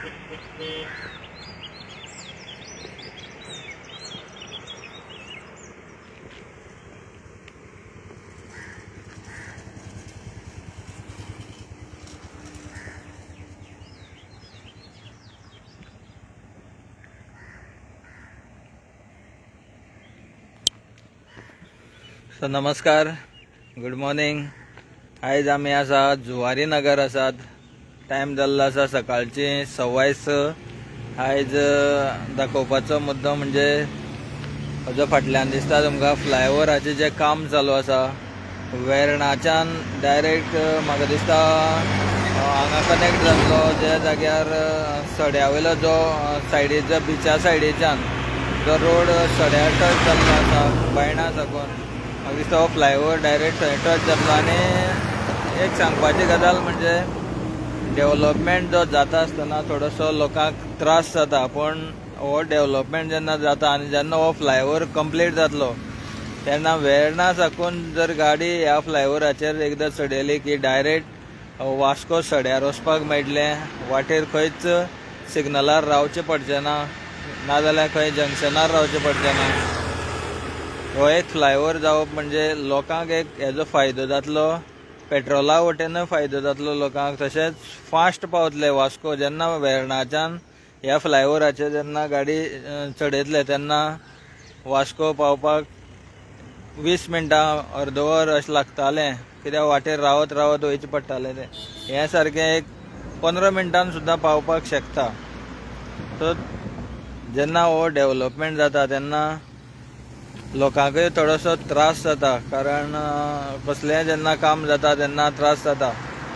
So नमस्कार. Good morning आयज आमी आसात जुवारी नगर आसात. टायम जाल्लो आसा सकाळचे सवाय स आयज दाखोवपाचो मुद्दो म्हणजे हाजो फाटल्यान दिसता तुमकां फ्लायओवराचें जें काम चालू आसा वेर्णाच्यान डायरेक्ट म्हाका दिसता हांगा कनेक्ट जातलो ज्या जाग्यार सड्या वयलो जो सायडीच्या सायडीचो बिचा सायडीच्यान जो रोड सड्या टच जाल्लो आसा बायणा साकून म्हाका दिसता हो फ्लायओवर डायरेक्ट थंय टच जातलो. आनी एक सांगपाची गजाल म्हणजे डेव्हलपमेंट जो जाता आसतना थोडोसो लोकांक त्रास जाता पूण हो डेव्हलपमेंट जेन्ना जाता आनी जेन्ना हो फ्लायओवर कंप्लीट जातलो तेन्ना वेर्णा साकून जर गाडी ह्या फ्लायओवराचेर एकदां चडयली की डायरेक्ट वास्को सड्यार वचपाक मेळटलें वाटेर खंयच सिग्नलार रावचें पडचें ना नाजाल्यार खंय जंक्शनार रावचें पडचें ना हो एक फ्लायओवर जावप म्हणजे लोकांक एक हेजो फायदो जातलो. पेट्रोला वटेनूय फायदो जातलो लोकांक. तशेंच फास्ट पावतले वास्को जेन्ना वेर्णाच्यान ह्या फ्लायओवराचेर जेन्ना गाडी चडयतले तेन्ना वास्को पावपाक वीस मिनटां अर्द वर अशें लागतालें. कित्याक वाटेर रावत रावत वयचें पडटालें तें. हें सारकें एक पंदरा मिनटान सुद्दां पावपाक शकता. सो जेन्ना हो डेव्हलपमेंट जाता तेन्ना लोकांकय थोडोसो त्रास जाता कारण कसलेंय जेन्ना काम जाता तेन्ना त्रास जाता.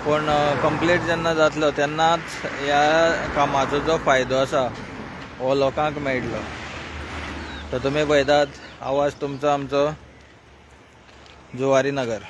पूण कंप्लीट जेन्ना जातलो तेन्नाच ह्या कामाचो जो फायदो आसा हो लोकांक मेळटलो. तर तुमी पळयतात आवाज तुमचो आमचो जुवारी नगर.